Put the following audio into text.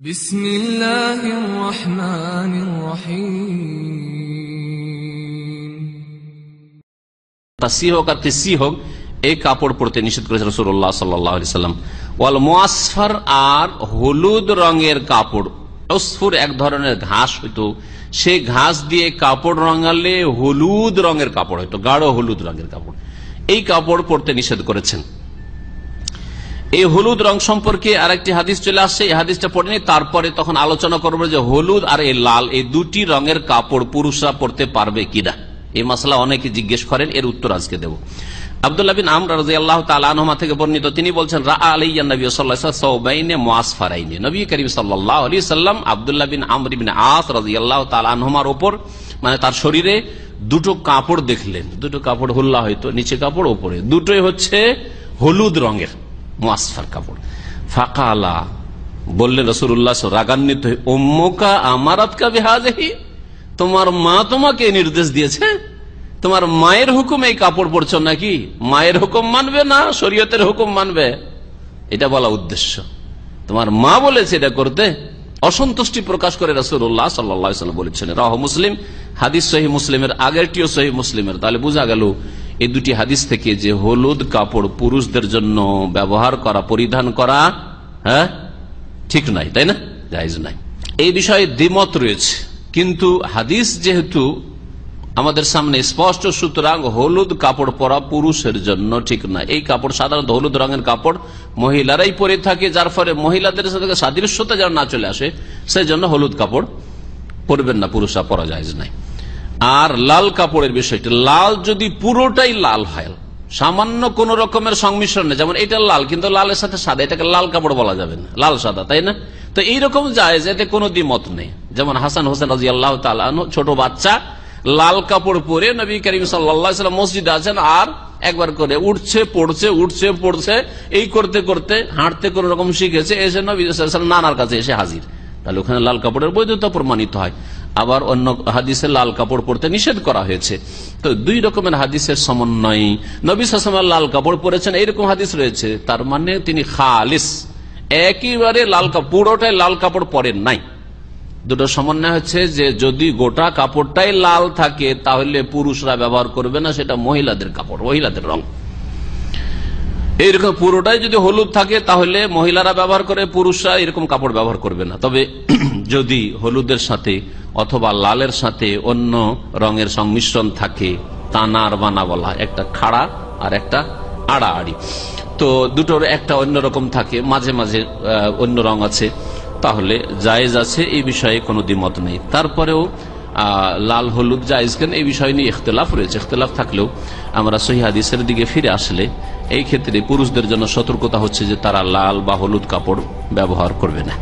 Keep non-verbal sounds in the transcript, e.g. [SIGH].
بسم الله الرحمن الرحيم তাসি হোক আর তেসি হোক এই কাপড় পরতে নিষেধ করেছে রসুল্লাহ সাল্লাম ওয়াল মোয়াসফার আর হলুদ রঙের কাপড় অসফুর এক ধরনের ঘাস হইতো সে ঘাস দিয়ে কাপড় রঙালে হলুদ রঙের কাপড় হইতো গাঢ় হলুদ রঙের কাপড় এই কাপড় পরতে নিষেধ করেছেন এই হলুদ রং সম্পর্কে আরেকটি হাদিস চলে আসছে এই হাদিসটা পড়েনি তারপরে তখন আলোচনা করব যে হলুদ আর এই লাল, এই দুটি রঙের কাপড় পুরুষরা পরতে পারবে কিনা? এই মশলা অনেকে জিজ্ঞেস করেন, এর উত্তর আজকে দেব। থেকে তিনি বলছেন রা নবী সাল্লাম ওপর মানে তার শরীরে দুটো কাপড় দেখলেন। দুটো কাপড় হুল্লা হয়তো, নিচে কাপড় ওপরে। দুটোই হচ্ছে হলুদ রঙের। মোয়াসফার কাপড় ফাঁকা বললেন রসুল্লাহ রাগান্বিত হয়ে আমারাতকা বেহাজেহি তোমার মা তোমাকে নির্দেশ দিয়েছে, তোমার মায়ের হুকুম এই কাপড় পরছ নাকি? মায়ের হুকুম মানবে না, শরীয়তের হুকুম মানবে? এটা বলা উদ্দেশ্য। তোমার মা বলেছে এটা করতে, অসন্তুষ্টি প্রকাশ করে রসুল্লাহ সাল্লাম বলেছেন, রাহ মুসলিম, হাদিস সহি মুসলিমের, আগেরটিও সহি মুসলিমের, তাহলে বোঝা গেল এই দুটি হাদিস থেকে যে হলুদ কাপড় পুরুষদের জন্য ব্যবহার করা, পরিধান করা হ্যাঁ ঠিক নাই, তাই না? জায়জ নাই। এই বিষয়ে দ্বিমত রয়েছে। কিন্তু হাদিস যেহেতু আমাদের সামনে স্পষ্ট, সুতরাং হলুদ কাপড় পরা পুরুষের জন্য ঠিক না এই কাপড় সাধারণত হলুদ রঙের কাপড় মহিলারাই পরে থাকে, যার ফলে মহিলাদের সাথে সাদৃশ্যতা যেন না চলে আসে সেই জন্য হলুদ কাপড় পরবেন না, পুরুষরা পরা যায় নাই। আর লাল কাপড়ের বিষয়টি, লাল যদি পুরোটাই লাল হয়, সামান্য কোন রকমের সংমিশ্রণ নেই, যেমন এটা লাল, কিন্তু লালের সাথে সাদা, এটাকে লাল কাপড় বলা যাবে না, লাল সাদা, তাই না? তো এইরকম যায় এতে কোনো দ্বিমত নেই। যেমন হাসান হোসেন রাজি আল্লাহ ছোট বাচ্চা, লাল কাপড় পরে নবী করিম সাল্লাম মসজিদে আছেন আর একবার করে উঠছে, পড়ছে উঠছে, পড়ছে, এই করতে করতে হাঁটতে কোন রকম শিখেছে, এসে নবী নানার কাছে এসে হাজির। তাহলে ওখানে লাল কাপড়ের বৈধতা প্রমাণিত হয়। আবার অন্য হাদিসে লাল কাপড় পরতে নিষেধ করা হয়েছে। তো দুই রকমের হাদিসের সমন্বয়। নবী সাসম লাল কাপড় পরেছেন, এইরকম হাদিস রয়েছে। তার মানে তিনি খালিস। একেবারে লাল কাপড় পুরোটাই লাল কাপড় পরেন নাই। দুটো সমন্বয় হচ্ছে যে যদি গোটা কাপড়টাই লাল থাকে, তাহলে পুরুষরা ব্যবহার করবে না, সেটা মহিলাদের কাপড়, মহিলাদের রং। এইরকম পুরোটাই যদি হলুদ থাকে, তাহলে মহিলারা ব্যবহার করে, পুরুষরা এরকম কাপড় ব্যবহার করবে না। তবে [CLEARS THROAT] যদি হলুদের সাথে অথবা লালের সাথে অন্য রঙের সংমিশ্রণ থাকে, তানার বানা বলা একটা খাড়া আর একটা আড়া আড়ি তো দুটোর একটা অন্য রকম থাকে, মাঝে মাঝে অন্য রং আছে। তাহলে জায়েজ আছে, এই বিষয়ে কোনো দ্বিমত নেই। তারপরেও লাল হলুদ জায়েজ কেন? এই বিষয় নিয়ে ইখতলাফ রয়েছে। ইখতলাফ থাকলেও আমরা সহিহাদিসের দিকে ফিরে আসলে এই ক্ষেত্রে পুরুষদের জন্য সতর্কতা হচ্ছে যে তারা লাল বা হলুদ কাপড় ব্যবহার করবে না।